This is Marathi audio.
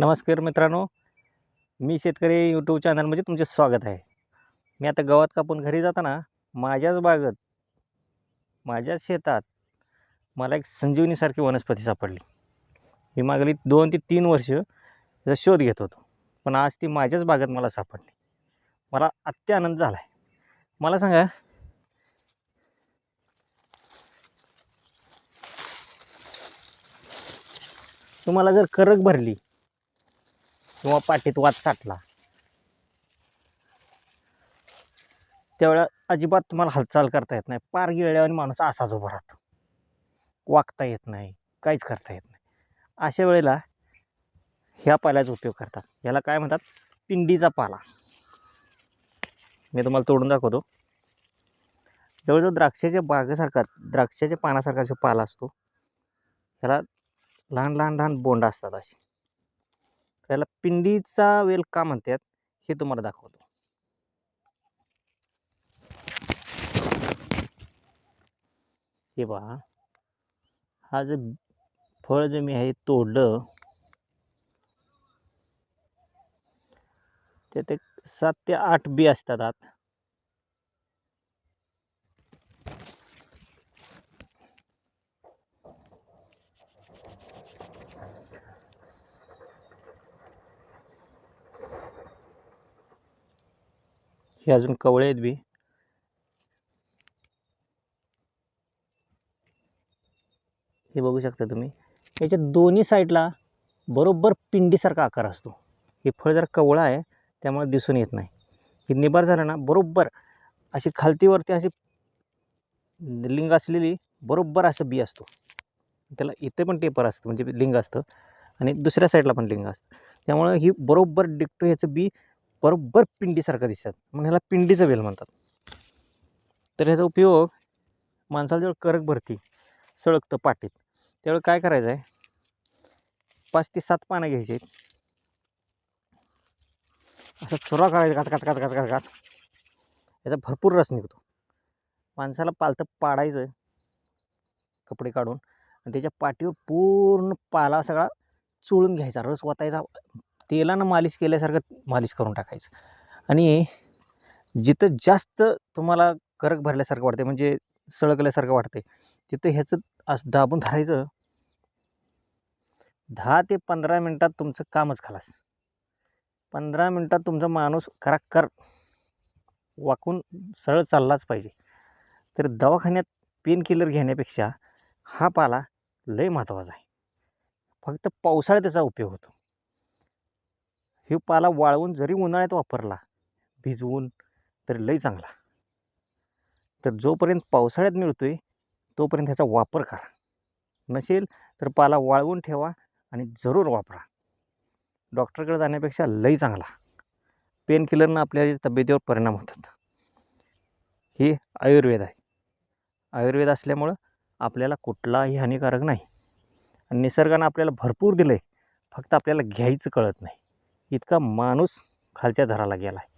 नमस्कार मित्रांनो. मी शेतकरी यूट्यूब चॅनलमध्ये तुमचे स्वागत आहे. मी आता गवत कापून घरी जाताना माझ्याच बागेत माझ्याच शेतात मला एक संजीवनीसारखी वनस्पती सापडली. मी मागली दोन ते तीन वर्ष त्याचा शोध घेत होतो. पण आज ती माझ्याच बागेत मला सापडली. मला अत्यानंद झाला आहे मला सांगा तुम्हाला जर करक भरली किंवा पाठीत वाद साठला. त्यावेळेला अजिबात तुम्हाला हालचाल करता येत नाही. पार आणि माणूस असाच उभा राहतो. वागता येत नाही. काहीच करता येत नाही. अशा वेळेला ह्या पाल्याचा उपयोग करतात. याला काय म्हणतात? पिंडीचा पाला. मी तुम्हाला तोडून दाखवतो. जवळजवळ द्राक्षाच्या बागेसारखा द्राक्षाच्या पानासारखा जो पाला असतो त्याला लहान लहान लहान बोंड असतात असे. त्याला पिंडीचा वेल का म्हणतात हे तुम्हाला दाखवतो. हे पहा. हा जे फळ जे मी आहे तोडलं त्यात एक सात ते आठ बी असतात आत. हे अजून कवळे आहेत बी. हे बघू शकता तुम्ही. याच्या दोन्ही साईडला बरोबर पिंडीसारखा आकार असतो. हे फळ जरा कवळं आहे त्यामुळे दिसून येत नाही. हे निबार झालं ना बरोबर अशी खालतीवरती अशी लिंग असलेली बरोबर असं बी असतो. त्याला इथे पण टेपर असतं म्हणजे लिंग असतं आणि दुसऱ्या साईडला पण लिंग असतं. त्यामुळं ही बरोबर डिक्टो ह्याचं बी बरोबर पिंडीसारखं दिसतात. म्हणून ह्याला पिंडीचं वेल म्हणतात. तर ह्याचा उपयोग माणसाला जेव्हा करक भरती सळकतं पाटीत. त्यावेळी काय करायचं आहे पाच ते सात पानं घ्यायची असं चुरा करायचा काच काच काच काच काच काच याचा भरपूर रस निघतो. माणसाला पालतं पाडायचं कपडे काढून. आणि त्याच्या पाठीवर पूर्ण पाला सगळा चोळून घ्यायचा रस वाचायचा तेलानं मालिश केल्यासारखं मालिश करून टाकायचं. आणि जिथं जास्त तुम्हाला करक भरल्यासारखं वाटते म्हणजे सळकल्यासारखं वाटते तिथं ह्याचं असं दाबून धरायचं. दहा ते पंधरा मिनटात तुमचं कामच खालास. पंधरा मिनटात तुमचा माणूस कराकर वाकून सरळ चाललाच पाहिजे. तर दवाखान्यात पेन किलर घेण्यापेक्षा हा पाला लय महत्त्वाचा आहे. फक्त पावसाळ्यात त्याचा उपयोग होतो. हे पाला वाळवून जरी उन्हाळ्यात वापरला भिजवून तरी लई चांगला. तर जोपर्यंत पावसाळ्यात मिळतो आहे तोपर्यंत ह्याचा वापर करा. नसेल तर पाला वाळवून ठेवा आणि जरूर वापरा. डॉक्टरकडे जाण्यापेक्षा लई चांगला. पेन किलरनं आपल्या तब्येतीवर परिणाम होतात. हे आयुर्वेद आहे. आयुर्वेद असल्यामुळं आपल्याला कुठलाही हानिकारक नाही. आणि निसर्गानं आपल्याला भरपूर दिलं आहे फक्त आपल्याला घ्यायचं कळत नाही. इतका माणूस खालच्या थराला गेला आहे